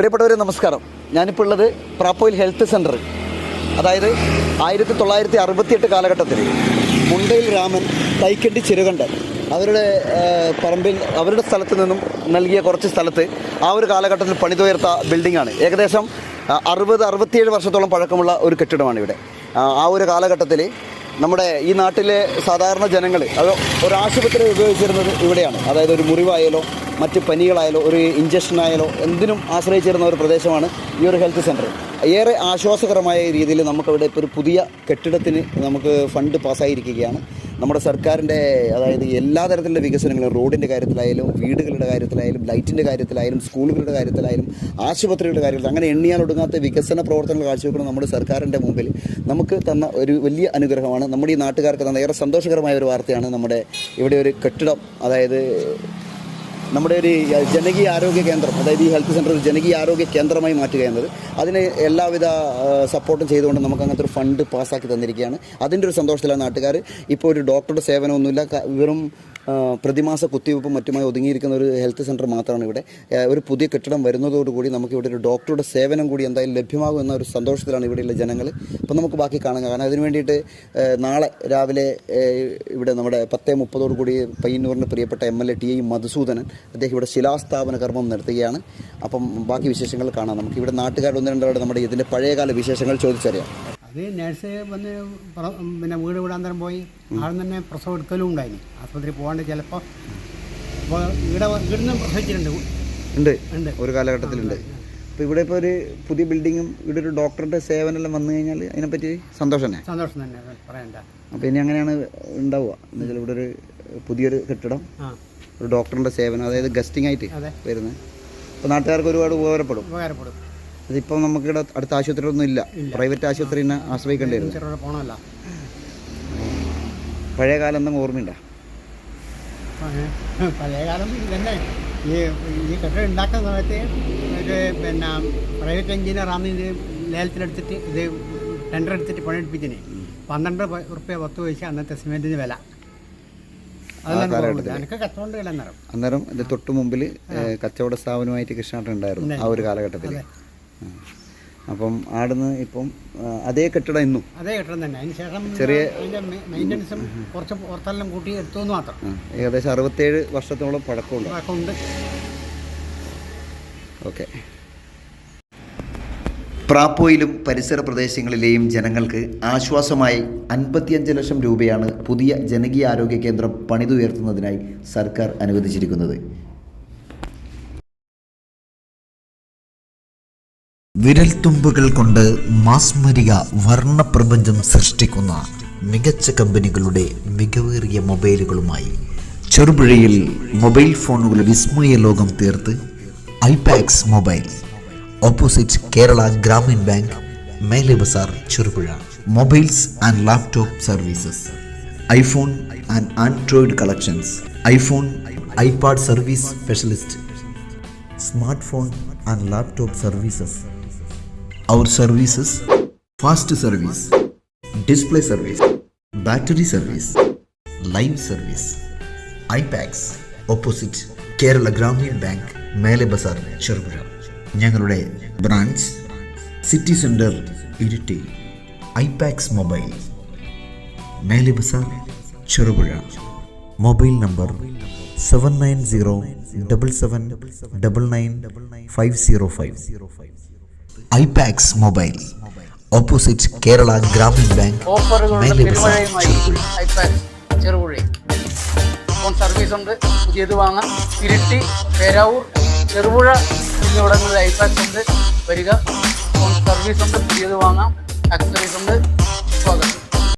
പ്രിയപ്പെട്ടവരെ നമസ്കാരം. ഞാനിപ്പോൾ ഉള്ളത് പ്രാപ്പോയിൽ ഹെൽത്ത് സെന്റർ അതായത് ആയിരത്തി തൊള്ളായിരത്തി അറുപത്തിയെട്ട് കാലഘട്ടത്തിൽ മുണ്ടയിൽ രാമൻ തൈക്കണ്ടി ചിരുകണ്ഠൻ അവരുടെ പറമ്പിൽ അവരുടെ സ്ഥലത്ത് നിന്നും നൽകിയ കുറച്ച് സ്ഥലത്ത് ആ ഒരു കാലഘട്ടത്തിൽ പണിതുയർത്ത ബിൽഡിങ്ങാണ്. ഏകദേശം അറുപത് അറുപത്തിയേഴ് വർഷത്തോളം പഴക്കമുള്ള ഒരു കെട്ടിടമാണ് ഇവിടെ ആ ഒരു കാലഘട്ടത്തിൽ നമ്മുടെ ഈ നാട്ടിലെ സാധാരണ ജനങ്ങൾ അത് ഒരു ആശുപത്രി ഉപയോഗിച്ചിരുന്നത് ഇവിടെയാണ്. അതായത് ഒരു മുറിവായാലോ മറ്റ് പനികളായാലോ ഒരു ഇഞ്ചക്ഷനായാലോ എന്തിനും ആശ്രയിച്ചിരുന്ന ഒരു പ്രദേശമാണ് ഈ ഒരു ഹെൽത്ത് സെന്റർ ഏറെ ആശ്വാസകരമായ രീതിയിൽ നമുക്കവിടെ ഇപ്പോൾ ഒരു പുതിയ കെട്ടിടത്തിന് നമുക്ക് ഫണ്ട് പാസ്സായിരിക്കുകയാണ്. നമ്മുടെ സർക്കാരിന്റെ അതായത് എല്ലാ തരത്തിലുള്ള വികസനങ്ങളും റോഡിന്റെ കാര്യത്തിലായാലും വീടുകളുടെ കാര്യത്തിലായാലും ലൈറ്റിന്റെ കാര്യത്തിലായാലും സ്കൂളുകളുടെ കാര്യത്തിലായാലും ആശുപത്രികളുടെ കാര്യത്തിൽ അങ്ങനെ എണ്ണിയാൽ ഒടുങ്ങാത്ത വികസന പ്രവർത്തനങ്ങൾ കാഴ്ചവെക്കുന്ന നമ്മുടെ സർക്കാരിന്റെ മുമ്പിൽ നമുക്ക് തന്ന ഒരു വലിയ അനുഗ്രഹമാണ്. നമ്മുടെ ഈ നാട്ടുകാർക്ക് തന്ന ഏറെ സന്തോഷകരമായ ഒരു വാർത്തയാണ് നമ്മുടെ ഇവിടെ ഒരു കെട്ടിടം അതായത് നമ്മുടെ ഒരു ജനകീയ ആരോഗ്യ കേന്ദ്രം അതായത് ഈ ഹെൽത്ത് സെന്റർ ഒരു ജനകീയ ആരോഗ്യ കേന്ദ്രമായി മാറ്റുക എന്നത് അതിന് എല്ലാവിധ സപ്പോർട്ടും ചെയ്തുകൊണ്ട് നമുക്ക് അങ്ങനത്തെ ഒരു ഫണ്ട് പാസ്സാക്കി തന്നിരിക്കുകയാണ്. അതിന്റെ ഒരു സന്തോഷത്തിലാണ് നാട്ടുകാർ ഇപ്പോൾ ഒരു ഡോക്ടറുടെ സേവനമൊന്നുമില്ല. വെറും പ്രതിമാസ കുത്തിവയ്പ്പും മറ്റുമായി ഒതുങ്ങിയിരിക്കുന്ന ഒരു ഹെൽത്ത് സെന്റർ മാത്രമാണ് ഇവിടെ. ഒരു പുതിയ കെട്ടിടം വരുന്നതോടുകൂടി നമുക്ക് ഇവിടെ ഒരു ഡോക്ടറുടെ സേവനം കൂടി എന്തായാലും ലഭ്യമാകും എന്ന ഒരു സന്തോഷത്തിലാണ് ഇവിടെയുള്ള ജനങ്ങൾ. അപ്പോൾ നമുക്ക് ബാക്കി കാണാം. കാരണം അതിന് വേണ്ടിയിട്ട് നാളെ രാവിലെ ഇവിടെ നമ്മുടെ പത്തേ മുപ്പതോടുകൂടി കൂടി പ്രിയപ്പെട്ട M L A T I Madhusoodanan അദ്ദേഹം ഇവിടെ ശിലാസ്ഥാപന കർമ്മം നടത്തുകയാണ്. അപ്പം ബാക്കി വിശേഷങ്ങൾ കാണാം. നമുക്ക് ഇവിടെ നാട്ടുകാർ ഒന്ന് രണ്ടാളുടെ നമ്മുടെ ഇതിന്റെ പഴയകാല വിശേഷങ്ങൾ ചോദിച്ചറിയാം. അത് നേഴ്സ് വന്ന് പിന്നെ വീട് വീടാന്തരം പോയി. ആൾ തന്നെ പ്രസവം എടുക്കലും ഉണ്ടായി ആസ്പത്രി പോകാണ്ട് ചിലപ്പോൾ അപ്പോൾ ഇവിടെ ഇവിടുന്ന് പ്രസവിച്ചിട്ടുണ്ട്. ഉണ്ട്. ഉണ്ട്. ഒരു കാലഘട്ടത്തിലുണ്ട് അപ്പോൾ ഇവിടെ ഇപ്പോൾ ഒരു പുതിയ ബിൽഡിങ്ങും ഇവിടെ ഒരു ഡോക്ടറുടെ സേവനമെല്ലാം വന്നു കഴിഞ്ഞാൽ അതിനെപ്പറ്റി സന്തോഷം തന്നെ. സന്തോഷം തന്നെ. പറയണ്ട. അപ്പോൾ ഇനി അങ്ങനെയാണ് ഉണ്ടാവുക. എന്നുവെച്ചാൽ ഇവിടെ ഒരു പുതിയൊരു കെട്ടിടം ഒരു ഡോക്ടറിന്റെ സേവനം അതായത് ഗസ്റ്റിംഗ് ആയിട്ട്. വരുന്നത്. അപ്പോൾ നാട്ടുകാർക്ക് ഒരുപാട് ഉപകാരപ്പെടും. ഉപകാരപ്പെടും. അതിപ്പോൾ നമുക്കിവിടെ അടുത്ത ആശുപത്രിയൊന്നും ഇല്ല. പ്രൈവറ്റ് ആശുപത്രിനെ ആശ്രയിക്കേണ്ടി വരും പഴയ കാലം എന്തെങ്കിലും ഓർമ്മയുണ്ടോ? പഴയ കാലം ഈ ഈ കെട്ടിടം ഉണ്ടാക്കുന്ന സമയത്ത് ഒരു പിന്നെ പ്രൈവറ്റ് എഞ്ചിനീയറാണ് ഇത് ലേലത്തിലെടുത്തിട്ട് ഇത് ടെൻഡർ എടുത്തിട്ട് പണിയെടുപ്പിച്ചിന്. പന്ത്രണ്ട് ഉറുപ്പ്യ പത്ത് പൈസ അന്നത്തെ സിമെന്റിന് വില. അന്നേരം ഇത് തൊട്ട് മുമ്പിൽ കച്ചവട സ്ഥാപനമായിട്ട് കൃഷ്ണാട്ടൻ ഉണ്ടായിരുന്നു ആ ഒരു കാലഘട്ടത്തിൽ അപ്പം ആടുന്ന് ഇപ്പം അതേ കെട്ടിടം ഇന്നും. അതേ കെട്ടിടം തന്നെ. അതിന് ശേഷം ചെറിയ- മെയിന്റനൻസും കുറച്ച് പുറത്തെല്ലാം കൂട്ടി എടുത്തു മാത്രം. ഏകദേശം അറുപത്തേഴ് വർഷത്തോളം പഴക്കമുണ്ട്. ഓക്കെ. പ്രാപ്പോയിലും പരിസര പ്രദേശങ്ങളിലെയും ജനങ്ങൾക്ക് ആശ്വാസമായി അൻപത്തിയഞ്ച് ലക്ഷം രൂപയാണ് പുതിയ ജനകീയ ആരോഗ്യ കേന്ദ്രം പണിതുയർത്തുന്നതിനായി സർക്കാർ അനുവദിച്ചിരിക്കുന്നത്. വിരൽത്തുമ്പുകൾ കൊണ്ട് മാസ്മരിക വർണപ്രപഞ്ചം സൃഷ്ടിക്കുന്ന മികച്ച കമ്പനികളുടെ മികവേറിയ മൊബൈലുകളുമായി ചെറുപുഴയിൽ മൊബൈൽ ഫോണുകൾ വിസ്മയ ലോകം തീർത്ത് iPax mobile. Opposite Kerala Gramin bank Mele Bazar Cherupuzha mobiles and laptop services iPhone and android collections iPhone iPad service specialist smartphone and laptop services. Our services fast service, display service, battery service, live service, iPads opposite Kerala Gramin bank Mele Bazar Cherupuzha ഞങ്ങളുടെ branch city centre Iritty iPax mobile Mele Bazar Cherupuzha. Mobile number seven nine zero double seven double nine five zero five. IPax mobile opposite Kerala Gramin bank Mele Bazar ചെറുപുഴയിൽ phone service ഉണ്ട്. പുതിയത് വാങ്ങാം. ഇരിട്ടി പേരാവൂർ ചെറുപുഴ എന്നിവിടങ്ങളിൽ iPad ഉണ്ട്. വരിക. Service ഉണ്ട്. പുതിയത് വാങ്ങാം. Accessories ഉണ്ട്. സ്വാഗതം.